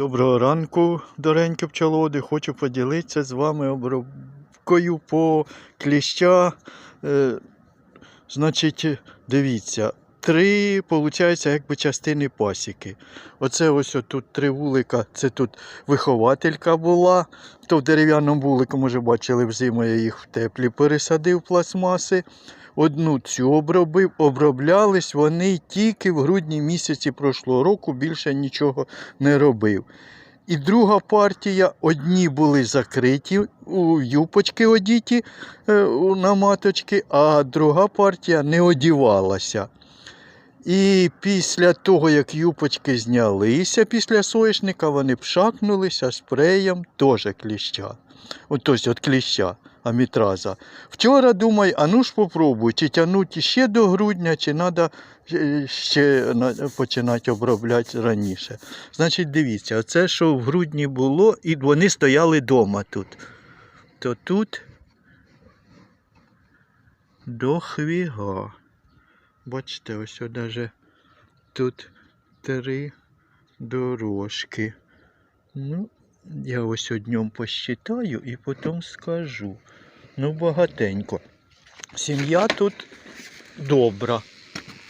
Доброго ранку, доренькі пчелоди. Хочу поділитися з вами обробкою по кліща. Е, значить, дивіться, три, виходить, якби частини пасіки. Оце ось тут три вулика, це тут вихователька була. То в дерев'яному вулику, може, бачили, взиму я їх в теплі пересадив пластмаси. Одну цю обробив, оброблялись вони тільки в грудні місяці прошлого року, більше нічого не робив. І друга партія, одні були закриті у юпочки одіті е, на маточки, а друга партія не одівалася. І після того, як юпочки знялися після соєшника, вони пшакнулися спреєм теж кліща. От, тобто от кліща, амітраза. Вчора думаю, а ну ж попробуй, чи тягнути ще до грудня, чи треба ще починати обробляти раніше. Значить, дивіться, оце, що в грудні було, і вони стояли вдома тут. То тут до хвіга. Бачите, ось навіть тут три дорожки. Ну, я ось днем посчитаю і потім скажу. Ну, багатенько. Сім'я тут добра.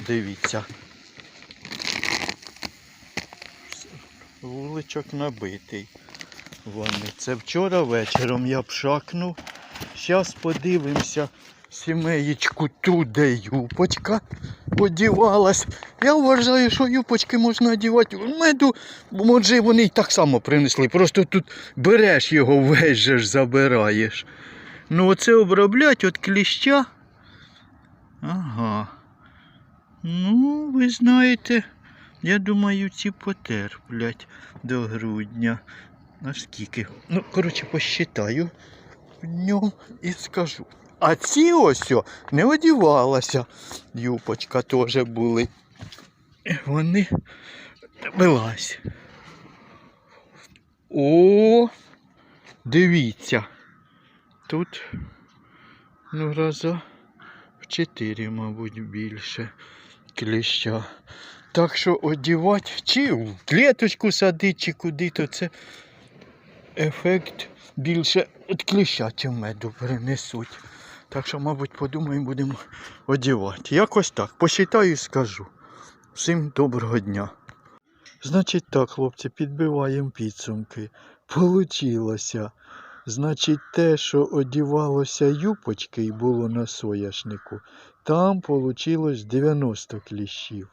Дивіться. Вуличок набитий. Вони. Це вчора вечором я пшакнув. Зараз подивимося сімеєчку ту, де юпочка одівалась. Я вважаю, що юпочки можна одівати в меду, може вони й так само принесли. Просто тут береш його весь же забираєш. Ну оце оброблять от кліща. Ага. Ну, ви знаєте, я думаю, ці потерплять до грудня. Наскільки? Ну, коротше, посчитаю в ньому і скажу. А ці ось не одівалася. Юпочка теж були. Вони вилазь. О, дивіться. Тут ну, раза в чотири, мабуть, більше кліща. Так що одівати, чи в клеточку садити, чи куди, то це ефект більше від кліща, чим меду принесуть. Так що, мабуть, подумаємо, будемо одівати. Якось так. Посчитаю і скажу. Всім доброго дня. Значить так, хлопці, підбиваємо підсумки. Получилося. Значить, те, що одівалося юпочки і було на сояшнику, там вийшло 90 кліщів.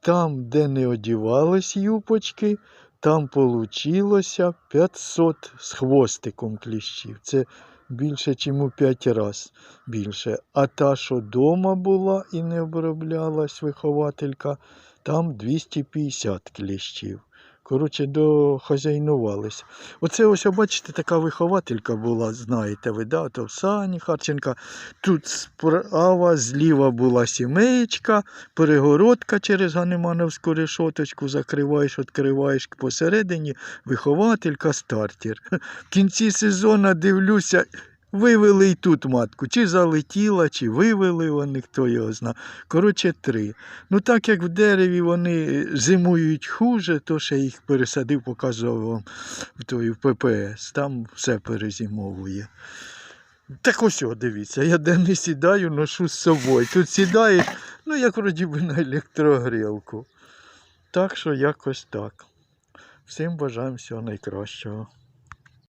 Там, де не одівались юпочки, там вийшло 500 з хвостиком кліщів. Це більше, ніж у 5 разів більше. А та, що вдома була і не оброблялась вихователька, там 250 кліщів. Коротше, дохазяйнувались. Оце ось, бачите, така вихователька була, знаєте ви, да? то в Сані Харченка. Тут справа, зліва була сімеєчка, перегородка через Ганемановську решоточку, закриваєш, відкриваєш посередині, вихователька, стартер. В кінці сезону дивлюся, вивели і тут матку. Чи залетіла, чи вивели вони, хто його зна. Коротше, три. Ну так як в дереві вони зимують хуже, то ще їх пересадив, показував вам в той в ППС. Там все перезимовує. Так ось, о, дивіться, я де не сідаю, ношу з собою. Тут сідаєш, ну як вроді би на електрогрілку. Так що якось так. Всім бажаємо всього найкращого.